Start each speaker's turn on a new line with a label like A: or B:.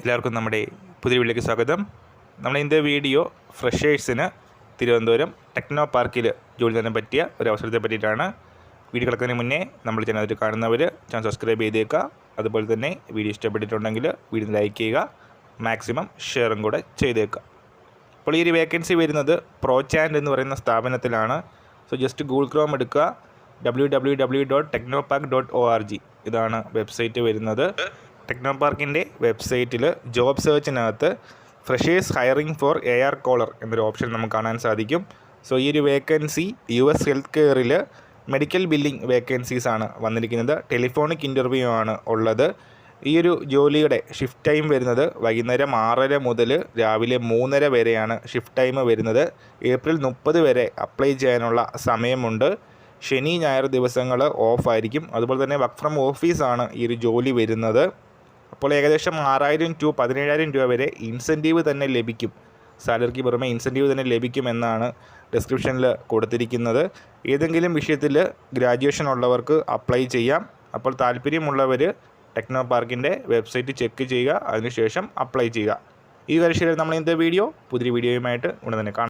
A: എല്ലാവർക്കും നമ്മുടെ പുതിയ വീട്ടിലേക്ക് സ്വാഗതം. നമ്മൾ ഇന്നത്തെ വീഡിയോ ഫ്രഷേഴ്സിന് തിരുവനന്തപുരം ടെക്നോ പാർക്കിൽ ജോലി തന്നെ പറ്റിയ ഒരു അവസരത്തെ പറ്റിയിട്ടാണ്. വീഡിയോ കിടക്കുന്നതിന് മുന്നേ നമ്മൾ ചാനൽ കാണുന്നവർ ചാനൽ സബ്സ്ക്രൈബ് ചെയ്തേക്കുക. അതുപോലെ തന്നെ വീഡിയോ ഇഷ്ടപ്പെട്ടിട്ടുണ്ടെങ്കിൽ വീഡിയോ ലൈക്ക് ചെയ്യുക. മാക്സിമം ഷെയറും കൂടെ ചെയ്തേക്കുക. അപ്പോൾ ഈ ഒരു വേക്കൻസി വരുന്നത് പ്രോചാൻഡ് എന്ന് പറയുന്ന സ്ഥാപനത്തിലാണ്. സോ ജസ്റ്റ് ഗൂഗിൾ ക്രോം എടുക്കുക. W W W dot techno park dot O R G ഇതാണ് വെബ്സൈറ്റ് വരുന്നത്. ടെക്നോ പാർക്കിന്റെ വെബ്സൈറ്റിൽ job സെർച്ചിനകത്ത് freshers hiring for A R caller എന്നൊരു ഓപ്ഷൻ നമുക്ക് കാണാൻ സാധിക്കും. സോ ഈ ഒരു വേക്കൻസി യു എസ് ഹെൽത്ത് കെയറിൽ മെഡിക്കൽ ബില്ലിംഗ് വേക്കൻസീസ് ആണ് വന്നിരിക്കുന്നത്. ടെലിഫോണിക് ഇന്റർവ്യൂ ആണ് ഉള്ളത്. ഈ ഒരു ജോലിയുടെ ഷിഫ്റ്റ് ടൈം വരുന്നത് വൈകുന്നേരം ആറര മുതൽ രാവിലെ മൂന്നര വരെയാണ് ഷിഫ്റ്റ് ടൈം വരുന്നത്. ഏപ്രിൽ മുപ്പത് വരെ അപ്ലൈ ചെയ്യാനുള്ള സമയമുണ്ട്. ശനി ഞായർ ദിവസങ്ങൾ ഓഫായിരിക്കും അതുപോലെ തന്നെ വർക്ക് ഫ്രം ഓഫീസാണ് ഈ ഒരു ജോലി വരുന്നത്. അപ്പോൾ ഏകദേശം ആറായിരം ടു പതിനേഴായിരം രൂപ വരെ ഇൻസെന്റീവ് തന്നെ ലഭിക്കും. സാലറിക്ക് പുറമെ ഇൻസെന്റീവ് തന്നെ ലഭിക്കുമെന്നാണ് ഡിസ്ക്രിപ്ഷനിൽ കൊടുത്തിരിക്കുന്നത്. ഏതെങ്കിലും വിഷയത്തിൽ ഗ്രാജുവേഷൻ ഉള്ളവർക്ക് അപ്ലൈ ചെയ്യാം. അപ്പോൾ താല്പര്യമുള്ളവർ ടെക്നോ പാർക്കിന്റെ വെബ്സൈറ്റ് ചെക്ക് ചെയ്യുക. അതിനുശേഷം അപ്ലൈ ചെയ്യുക. ഈ കാര്യം നമ്മൾ ഇന്നത്തെ വീഡിയോ. പുതിയ വീഡിയോയുമായിട്ട് ഉടനെ തന്നെ കാണാം.